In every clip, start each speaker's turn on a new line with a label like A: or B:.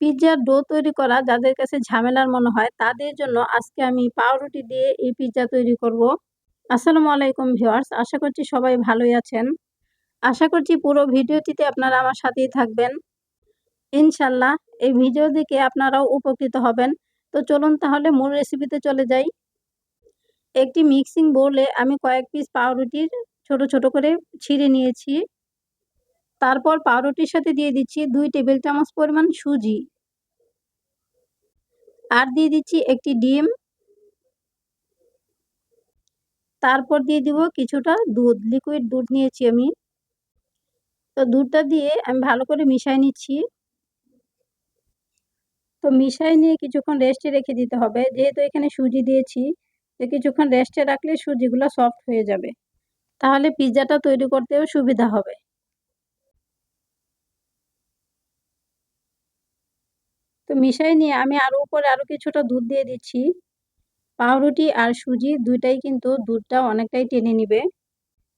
A: পিৎজার do তৈরি করা যাদের কাছে ঝামেলার মনে হয় তাদের জন্য আজকে আমি পাউরুটি দিয়ে এই পিৎজা তৈরি করব। আসসালামু আলাইকুম ভিওয়ার্স আশা করছি সবাই ভালোই আছেন। আশা করছি পুরো ভিডিওটিতে আপনারা আমার সাথেই থাকবেন। ইনশাল্লাহ এই ভিডিও দেখে আপনারাও উপকৃত হবেন। তো চলুন তাহলে মূল রেসিপিতে চলে যাই। একটি মিক্সিং বোলে আমি কয়েক পিস পাউরুটির ছোট ছোট করে ছিঁড়ে নিয়েছি। তারপর পাউরুটির সাথে দিয়ে দিচ্ছি দুই টেবিল চামচ পরিমাণ সুজি। আর দিয়ে দিচ্ছি একটি ডিম। তারপর দিয়ে দিব কিছুটা দুধ লিকুইড দুধ নিয়েছি আমি। তো দুধটা দিয়ে আমি ভালো করে মিশাই নিচ্ছি। তো মিশাই নিয়ে কিছুক্ষণ রেস্টে রেখে দিতে হবে। যেহেতু এখানে সুজি দিয়েছি যে কিছুক্ষণ রেস্টে রাখলে সুজিগুলো সফট হয়ে যাবে। তাহলে পিৎজাটা তৈরি করতেও সুবিধা হবে। মিশাই নিয়ে আমি আরও উপরে আরও কিছুটা দুধ দিয়ে দিচ্ছি। পাউরুটি আর সুজি দুইটাই কিন্তু দুধটা অনেকটাই টেনে নিবে।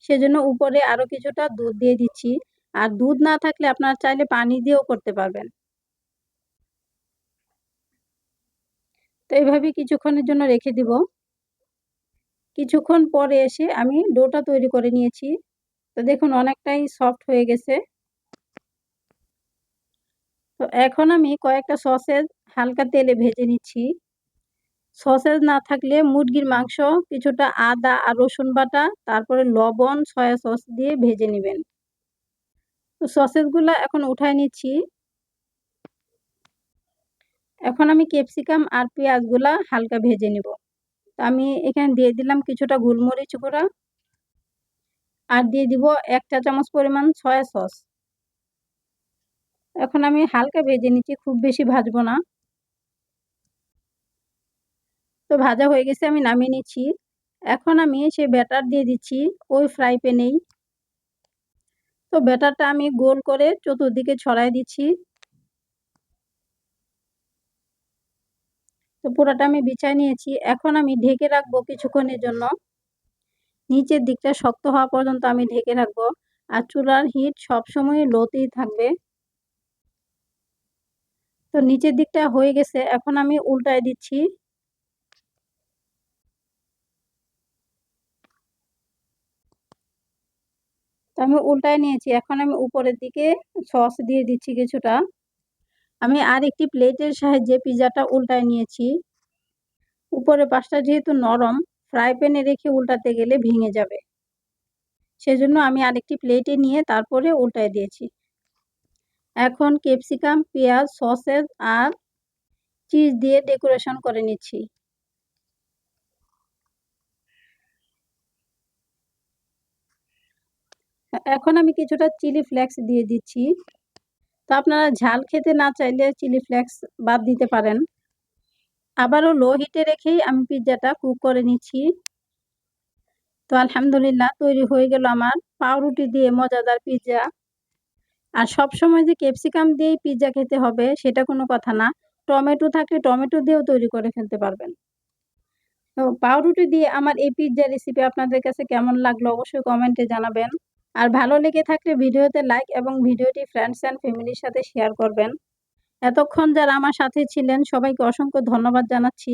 A: সেজন্য উপরে আরও কিছুটা দুধ দিয়ে দিচ্ছি। আর দুধ না থাকলে আপনারা চাইলে পানি দিয়েও করতে পারবেন। তো এইভাবে কিছুক্ষণের জন্য রেখে দিব। কিছুক্ষণ পরে এসে আমি ডোটা তৈরি করে নিয়েছি। তো দেখুন অনেকটাই সফট হয়ে গেছে। তো এখন আমি কয়েকটা সসেজ হালকা তেলে ভেজে নিচ্ছি। সসেজ না থাকলে মুরগির মাংস কিছুটা আদা আর রসুন বাটা, তারপরে লবণ, সয়া সস দিয়ে ভেজে নেবেন। তো সসেজগুলো এখন উঠায় নিচ্ছি। এখন আমি ক্যাপসিকাম আর পেঁয়াজগুলা হালকা ভেজে নিব। তো আমি এখানে দিয়ে দিলাম কিছুটা গোলমরিচ গুঁড়া। আর দিয়ে দিব এক চা চামচ পরিমাণ সয়া সস। এখন আমি হালকা ভেজে নিচ্ছি, খুব বেশি ভাজবো না। তো ভাজা হয়ে গেছে, আমি নামিয়ে নিচ্ছি। এখন আমি সেই ব্যাটার দিয়ে দিচ্ছি, ওই ফ্রাই প্যানেই। তো ব্যাটারটা আমি গোল করে চতুর্দিকে ছড়াই দিচ্ছি। তো পুরোটা আমি বিছাই নিয়েছি। এখন আমি ঢেকে রাখব কিছুক্ষণের জন্য। নিচের দিকটা শক্ত হওয়া পর্যন্ত আমি ঢেকে রাখব। আর চুলার হিট সবসময় লোতেই থাকবে। তো নিচের দিকটা হয়ে গেছে। এখন আমি উল্টায় দিচ্ছি। আমি উল্টায় নিয়েছি। এখন আমি উপরের দিকে সস দিয়ে দিচ্ছি কিছুটা। আমি আর একটি প্লেটের সাহায্যে পিজাটা উল্টায় নিয়েছি। উপরে পাশটা যেহেতু নরম, ফ্রাই প্যানে রেখে উল্টাতে গেলে ভেঙে যাবে। সেজন্য আমি আরেকটি প্লেটে নিয়ে তারপরে উল্টায় দিয়েছি। এখন ক্যাপসিকাম, পেঁয়াজ, সসেজ আর চিজ দিয়ে ডেকোরেশন করে নিচ্ছি। এখন আমি কিছুটা চিলি ফ্লেক্স দিয়ে দিচ্ছি। তো আপনারা ঝাল খেতে না চাইলে চিলি ফ্লেক্স বাদ দিতে পারেন। আবারও লো হিটে রেখেই আমি পিৎজাটা কুক করে নিচ্ছি। তো আলহামদুলিল্লাহ, তৈরি হয়ে গেল আমার পাউরুটি দিয়ে মজাদার পিৎজা আর সব সময় যে ক্যাপসিকাম দিয়েই পিৎজা খেতে হবে, সেটা কোনো কথা না। টমেটো থাকলে টমেটো দিয়েও তৈরি করে ফেলতে পারবেন। তো পাউরুটি দিয়ে আমার এই পিৎজা রেসিপি আপনাদের কাছে কেমন লাগল অবশ্যই কমেন্টে জানাবেন। আর ভালো লেগে থাকলে ভিডিওতে লাইক এবং ভিডিওটি ফ্রেন্ডস অ্যান্ড ফ্যামিলির সাথে শেয়ার করবেন। এতক্ষণ যারা আমার সাথে ছিলেন, সবাইকে অসংখ্য ধন্যবাদ জানাচ্ছি।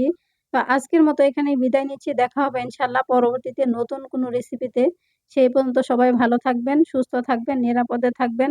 A: তো আজকের মতো এখানে বিদায় নিচ্ছি। দেখা হবে ইনশাল্লাহ পরবর্তীতে নতুন কোনো রেসিপিতে সেই পর্যন্ত সবাই ভালো থাকবেন, সুস্থ থাকবেন, নিরাপদে থাকবেন।